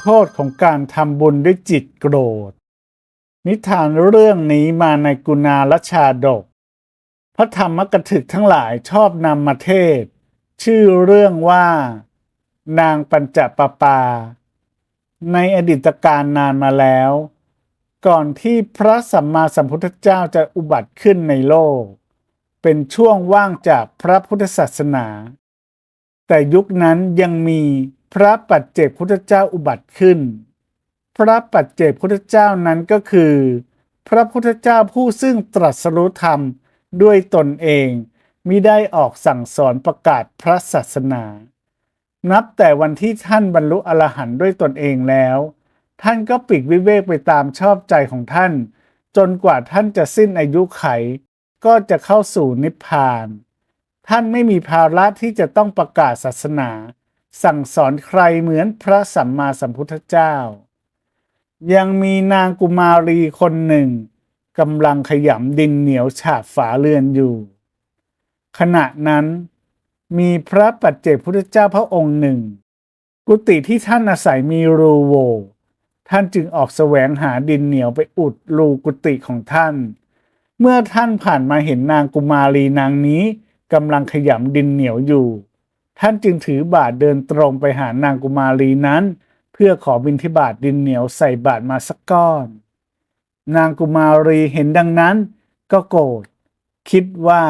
โทษของการทำบุญด้วยจิตโกรธ นิทานเรื่องนี้มาในกุณาลชาดก พระธรรมกถึกทั้งหลายชอบนำมาเทศ ชื่อเรื่องว่า นางปัญจปปา ในอดีตการนานมาแล้ว ก่อนที่พระสัมมาสัมพุทธเจ้าจะอุบัติขึ้นในโลก เป็นช่วงว่างจากพระพุทธศาสนา แต่ยุคนั้นยังมี พระปัจเจกพุทธเจ้าอุบัติขึ้น พระปัจเจกพุทธเจ้านั้นก็คือ พระพุทธเจ้าผู้ซึ่งตรัสรู้ธรรมด้วยตนเองมิได้ออกสั่งสอนประกาศพระศาสนา นับแต่วันที่ท่านบรรลุอรหันต์ด้วยตนเองแล้ว ท่านก็ปลีกวิเวกไปตามชอบใจของท่าน จนกว่าท่านจะสิ้นอายุไข ก็จะเข้าสู่นิพพาน ท่านไม่มีภาระที่จะต้องประกาศศาสนา สั่งสอนใครเหมือนพระสัมมาสัมพุทธเจ้า ยังมีนางกุมารีคนหนึ่งกำลังขยำดินเหนียวฉาบฝาเรือนอยู่ ขณะนั้นมีพระปัจเจกพุทธเจ้าพระองค์หนึ่ง กุฏิที่ท่านอาศัยมีรูโว ท่านจึงออกแสวงหาดินเหนียวไปอุดรูกุฏิของท่าน เมื่อท่านผ่านมาเห็นนางกุมารีนางนี้กำลังขยำดินเหนียวอยู่ ท่านจึงถือบาทเดินตรงไปหานางกุมารีนั้น เพื่อขอบิณฑบาตดินเหนียวใส่บาทมาสักก้อน นางกุมารีเห็นดังนั้น ก็โกรธคิดว่า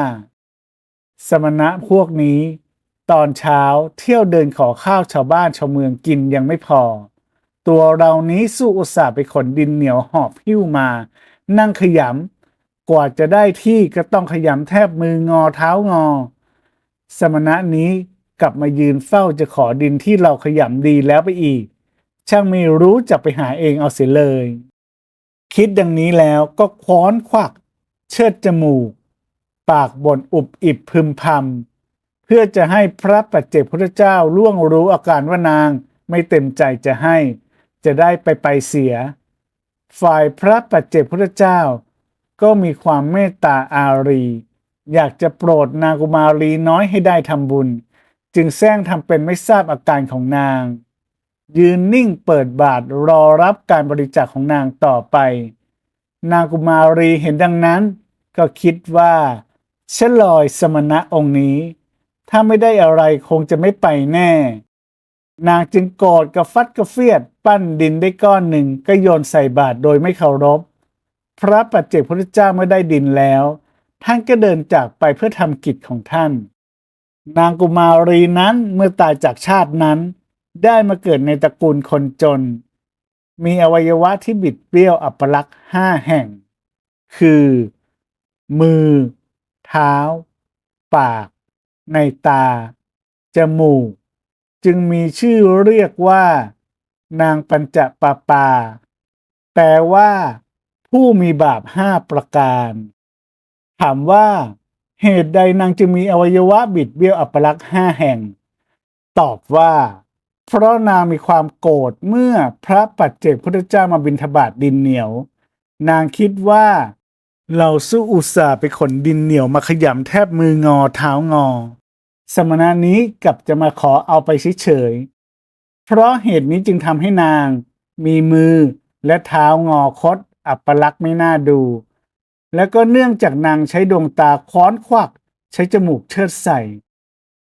สมณะพวกนี้ ตอนเช้าเที่ยวเดินขอข้าวชาวบ้านชาวเมืองกินยังไม่พอ ตัวเรานี้สู้อุตส่าห์ไปขนดินเหนียวหอบหิ้วมา นั่งขยำกว่าจะได้ที่ก็ต้องขยำแทบมืองอเท้างอ สมณะนี้ กลับมายืนเฝ้าจะขอดินที่เราขยำดีแล้วไปอีก ช่างไม่รู้จะไปหาเองเอาเสียเลย คิดดังนี้แล้วก็คว้อนควัก เชิดจมูก ปากบ่นอุบอิบพึมพำเพื่อจะให้พระปัจเจกพุทธเจ้าล่วงรู้อาการว่านางไม่เต็มใจจะให้ จะได้ไปไปเสีย ฝ่ายพระปัจเจกพุทธเจ้า ก็มีความเมตตาอารี อยากจะโปรดนางกุมารีน้อยให้ได้ทำบุญ จึงแซงทำเป็นไม่ทราบอาการของนาง ยืนนิ่งเปิดบาทรอรับการบริจาคของนางต่อไป นางกุมารีเห็นดังนั้น ก็คิดว่าชลอยสมณะองค์นี้ ถ้าไม่ได้อะไรคงจะไม่ไปแน่ นางจึงโกรธกระฟัดกระเฟียด ปั้นดินได้ก้อนหนึ่งก็โยนใส่บาตรโดยไม่เคารพ พระปัจเจกพุทธเจ้าเมื่อได้ดินแล้ว ท่านก็เดินจากไปเพื่อทำกิจของท่าน นางกุมารีนั้นเมื่อตายจากชาตินั้น ได้มาเกิดในตระกูลคนจน มีอวัยวะที่บิดเบี้ยวอัปลักษณ์ห้าแห่ง คือ มือ เท้า ปาก ในตา จมูก จึงมีชื่อเรียกว่า นางปัญจปาปา แปลว่า ผู้มีบาปห้าประการ ถามว่า เหตุใดนางจึงมีอวัยวะบิดเบี้ยวอัปลักษณ์ห้าแห่ง ตอบว่า เพราะนางมีความโกรธเมื่อพระปัจเจกพุทธเจ้ามาบิณฑบาตดินเหนียว นางคิดว่า เราสู้อุตส่าห์ไปขนดินเหนียวมาขยำแทบมืองอเท้างอ สมณะนี้กลับจะมาขอเอาไปเฉยๆเพราะเหตุนี้จึงทำให้นาง มีมือและเท้างอคดอัปลักษณ์ไม่น่าดู แล้วก็เนื่องจากนางใช้ดวงตาค้อนควัก ใช้จมูกเชิดใส่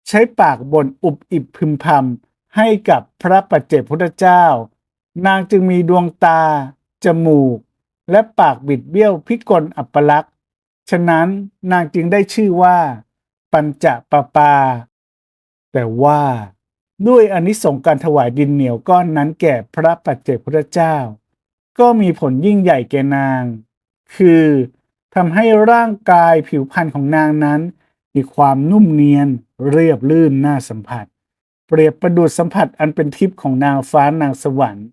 ใช้ปากบ่นอุบอิบพึมพำให้กับพระปัจเจกพุทธเจ้า นางจึงมีดวงตา จมูก และปากบิดเบี้ยวพิกลอัปลักษณ์ ฉะนั้นนางจึงได้ชื่อว่า ปัญจปปา แต่ว่าด้วยอนิสงการถวายดินเหนียวก้อนนั้นแก่พระปัจเจกพุทธเจ้า ก็มีผลยิ่งใหญ่แก่นาง คือ ทำให้ร่างกายผิวพรรณของนางนั้น มีความนุ่มเนียนเรียบลื่นน่าสัมผัส เปรียบประดุจสัมผัสอันเป็นทิพย์ของนางฟ้านางสวรรค์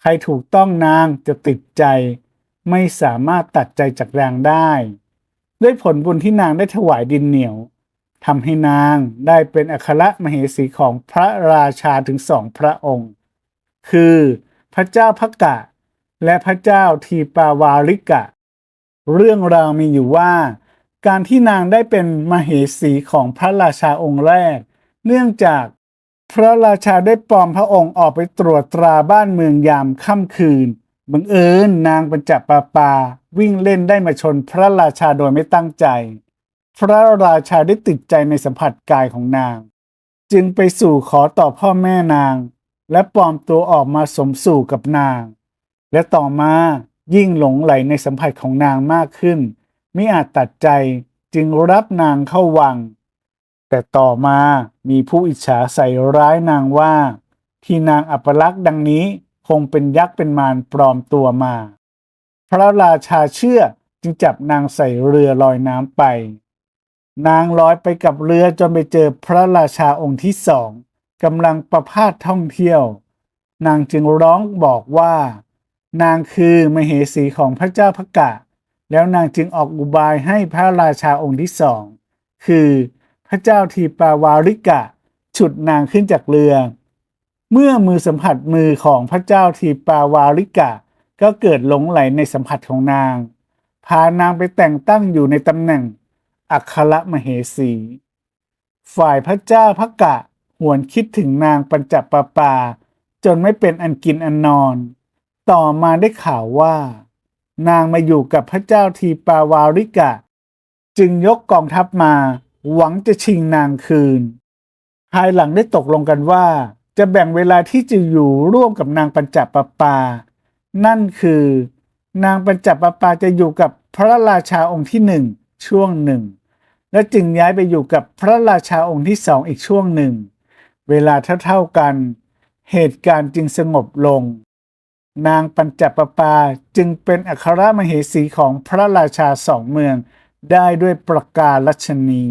ใครถูกต้องนางจะติดใจ ไม่สามารถตัดใจจากนางได้ ด้วยผลบุญที่นางได้ถวายดินเหนียวทำให้นางได้เป็นอัครมเหสีของพระราชาถึงสองพระองค์ คือพระเจ้าพระกะ และพระเจ้าทีปาวาริกะ เรื่องราวมีอยู่ว่า การที่นางได้เป็นมเหสีของพระราชาองค์แรก เนื่องจากพระราชาได้ปลอมพระองค์ออกไปตรวจตราบ้านเมืองยามค่ำคืนบังเอิญนางปัญจปาปาวิ่งเล่นได้มาชนพระราชาโดยไม่ตั้งใจ พระราชาได้ติดใจในสัมผัสกายของนาง จึงไปสู่ขอต่อพ่อแม่นาง และปลอมตัวออกมาสมสู่กับนาง และต่อมา ยิ่งหลงไหลในสัมผัสของนางมากขึ้นไม่อาจตัดใจจึงรับนางเข้าวัง แต่ต่อมามีผู้อิจฉาใส่ร้ายนางว่า ที่นางอัปลักษณ์ดังนี้คงเป็นยักษ์เป็นมารปลอมตัวมา พระราชาเชื่อจึงจับนางใส่เรือลอยน้ำไป นางลอยไปกับเรือจนไปเจอพระราชาองค์ที่สองกำลังประพาสท่องเที่ยว นางจึงร้องบอกว่า นางคือมเหสีของพระเจ้าพระกะ แล้วนางจึงออกอุบายให้พระราชาองค์ที่สอง คือพระเจ้าทีปาวาริกะ ฉุดนางขึ้นจากเรือ เมื่อมือสัมผัสมือของพระเจ้าทีปาวาริกะ ก็เกิดหลงไหลในสัมผัสของนาง พานางไปแต่งตั้งอยู่ในตำแหน่ง อัครมเหสี ฝ่ายพระเจ้าพระกะหวนคิดถึงนางปัญจปปา จนไม่เป็นอันกินอันนอน ต่อมาได้ข่าวว่า นางมาอยู่กับพระเจ้าทีปาวาริกะ จึงยกกองทัพมาหวังจะชิงนางคืน ภายหลังได้ตกลงกันว่า จะแบ่งเวลาที่จะอยู่ร่วมกับนางปัญจปปา นั่นคือ นางปัญจปปาจะอยู่กับพระราชาองค์ที่หนึ่งช่วงหนึ่ง และจึงย้ายไปอยู่กับพระราชาองค์ที่สองอีกช่วงหนึ่ง เวลาเท่าๆกัน เหตุการณ์จึงสงบลง นางปัญจปปาจึงเป็นอัครมเหสีของพระราชาสองเมือง ได้ด้วยประกาศลัชนี